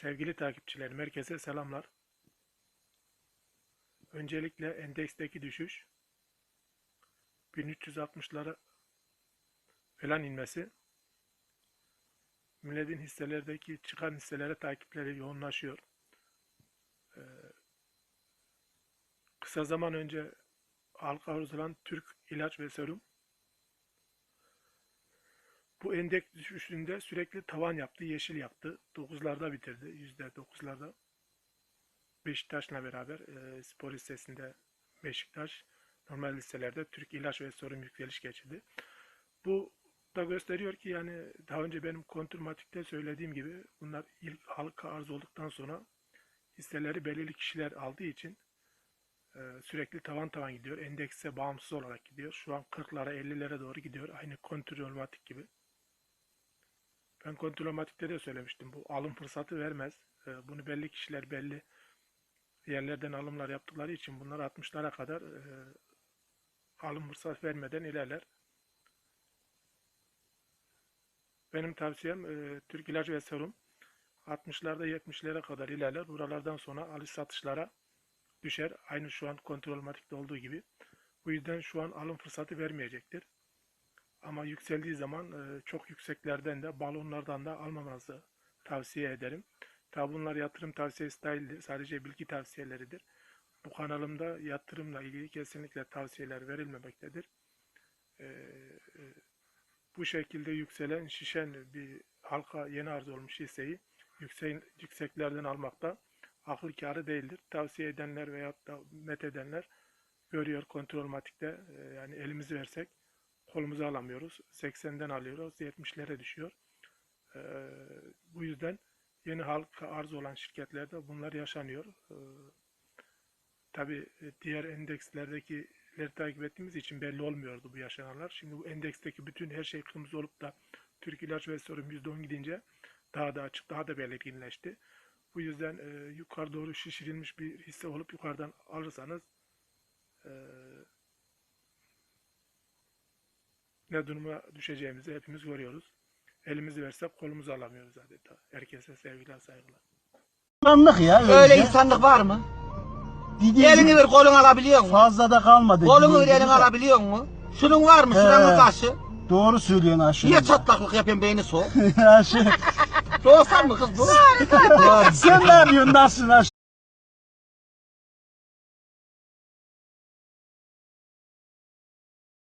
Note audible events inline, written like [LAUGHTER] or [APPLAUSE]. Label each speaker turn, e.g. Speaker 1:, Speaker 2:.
Speaker 1: Sevgili takipçilerim, herkese selamlar. Öncelikle endeksteki düşüş 1360'lara falan inmesi milletin hisselerdeki çıkan hisselere takipleri yoğunlaşıyor. Ee, kısa zaman önce halka arz olan Türk ilaç ve serum bu endeks düşüşünde sürekli tavan yaptı, yeşil yaptı. 9'larda bitirdi, %9'larda. Beşiktaş'la beraber e, spor listesinde Beşiktaş, normal listelerde Türk ilaç ve sorun yükseliş geçirdi. Bu da gösteriyor ki yani daha önce benim kontrmatikte söylediğim gibi bunlar ilk halka arz olduktan sonra hisseleri belirli kişiler aldığı için e, sürekli tavan tavan gidiyor. Endekse bağımsız olarak gidiyor. Şu an 40'lara 50'lere doğru gidiyor. Aynı kontrolmatik gibi. Ben kontrolmatikte de söylemiştim. Bu alım fırsatı vermez. E, Bunu belli kişiler belli yerlerden alımlar yaptıkları için bunlar 60'lara kadar e, alım fırsat vermeden ilerler. Benim tavsiyem e, Türk İlaç ve Serum 60'larda 70'lere kadar ilerler. Buralardan sonra alış satışlara düşer. Aynı şu an kontrolmatikte olduğu gibi. Bu yüzden şu an alım fırsatı vermeyecektir. Ama yükseldiği zaman e, çok yükseklerden de balonlardan da almamanızı tavsiye ederim. Tabi bunlar yatırım tavsiyesi değildir. Sadece bilgi tavsiyeleridir. Bu kanalımda yatırımla ilgili kesinlikle tavsiyeler verilmemektedir. E, e, bu şekilde yükselen, şişen bir halka yeni arz olmuş hisseyi yüksek, yükseklerden almakta akıl kârı değildir. Tavsiye edenler veyahut da met edenler görüyor kontrolmatikte e, yani elimizi versek kolumuza alamıyoruz. 80'den alıyoruz 70'lere düşüyor. E, bu yüzden yeni halka arz olan şirketlerde bunlar yaşanıyor. E, Tabi diğer endekslerdeki takip ettiğimiz için belli olmuyordu bu yaşananlar. Şimdi bu endeksteki bütün her şey kırmızı olup da Türk İlaç ve Serum %10 gidince daha da açık, daha da belirginleşti. Bu yüzden e, yukarı doğru şişirilmiş bir hisse olup yukarıdan alırsanız ne duruma düşeceğimizi hepimiz görüyoruz. Elimizi versek kolumuzu alamıyoruz adeta. Herkese sevgiler, saygılar.
Speaker 2: İnsanlık ya.
Speaker 3: Öyle
Speaker 2: önce.
Speaker 3: insanlık var mı?
Speaker 2: Dediğin
Speaker 3: Elini ver kolunu alabiliyor musun?
Speaker 2: Fazla da kalmadı.
Speaker 3: Kolunu ver elini alabiliyor musun? Şunun var mı? Şuranın
Speaker 2: He.
Speaker 3: kaşı.
Speaker 2: Doğru söylüyorsun aşırı.
Speaker 3: Niye çatlaklık yapıyorsun beyni soğuk? [LAUGHS]
Speaker 2: aşırı.
Speaker 3: Doğsan mı kız bu?
Speaker 2: Sen ne yapıyorsun nasılsın aşırı?